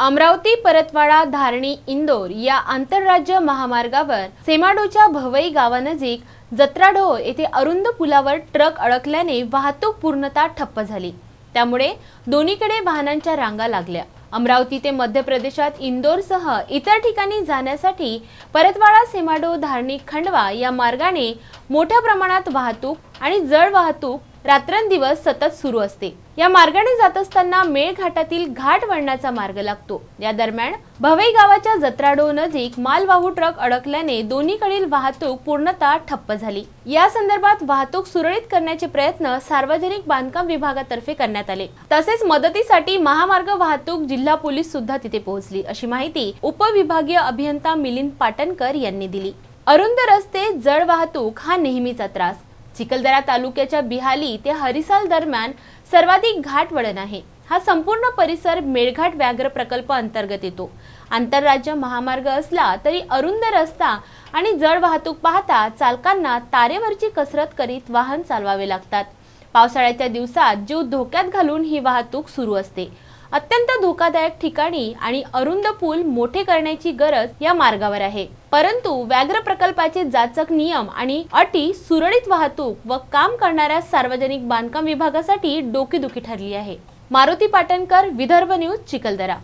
अमरावती परतवाडा धारणी इंदोर या आंतरराज्य महामार्गावर सेमाडोच्या भवई गावानजीक जत्राडो येथे अरुंद पुलावर ट्रक अडकल्याने वाहतूक पूर्णतः ठप्प झाली. त्यामुळे दोन्हीकडे वाहनांच्या रांगा लागल्या. अमरावती ते मध्य प्रदेशात इंदोरसह इतर ठिकाणी जाण्यासाठी परतवाडा सेमाडो धारणी खंडवा या मार्गाने मोठ्या प्रमाणात वाहतूक आणि जड वाहतूक रात्रंदिवस सतत सुरू असते. या मार्गाने जात असताना मेळघाटातील घाट वळणाचा मार्ग लागतो. या दरम्यान भवई गावाच्या जत्राडो नजीक मालवाहू ट्रक अडकल्याने दोन्हीकडील वाहतूक पूर्णतः ठप्प झाली. या संदर्भात वाहतूक सुरळीत करण्याचे प्रयत्न सार्वजनिक बांधकाम विभागातर्फे करण्यात आले. तसेच मदतीसाठी महामार्ग वाहतूक जिल्हा पोलीस सुद्धा तिथे पोहोचली. अशी माहिती उपविभागीय अभियंता मिलिंद पाटणकर यांनी दिली. अरुंद रस्ते जड वाहतूक हा नेहमीचा त्रास. चिखलदरा तालुक्याच्या बिहाली ते हरिसाल दरम्यान सर्वाधिक घाट वळण आहे. हा संपूर्ण परिसर मेळघाट व्याघ्र प्रकल्प अंतर्गत येतो. आंतरराज्य महामार्ग असला तरी अरुंद रस्ता आणि जड वाहतूक पाहता चालकांना तारेवरची कसरत करीत वाहन चालवावे लागतात. पावसाळ्याच्या दिवसात जीव धोक्यात घालून ही वाहतूक सुरू असते. अत्यंत धोकादायक ठिकाणी आणि अरुंद पूल मोठे करण्याची गरज या मार्गावर आहे. परंतु व्याघ्र प्रकल्पाचे जाचक नियम आणि अटी सुरळीत वाहतूक व काम करणाऱ्या सार्वजनिक बांधकाम विभागासाठी डोकेदुखी ठरली आहे. मारुती पाटणकर विदर्भ न्यूज चिखलदरा.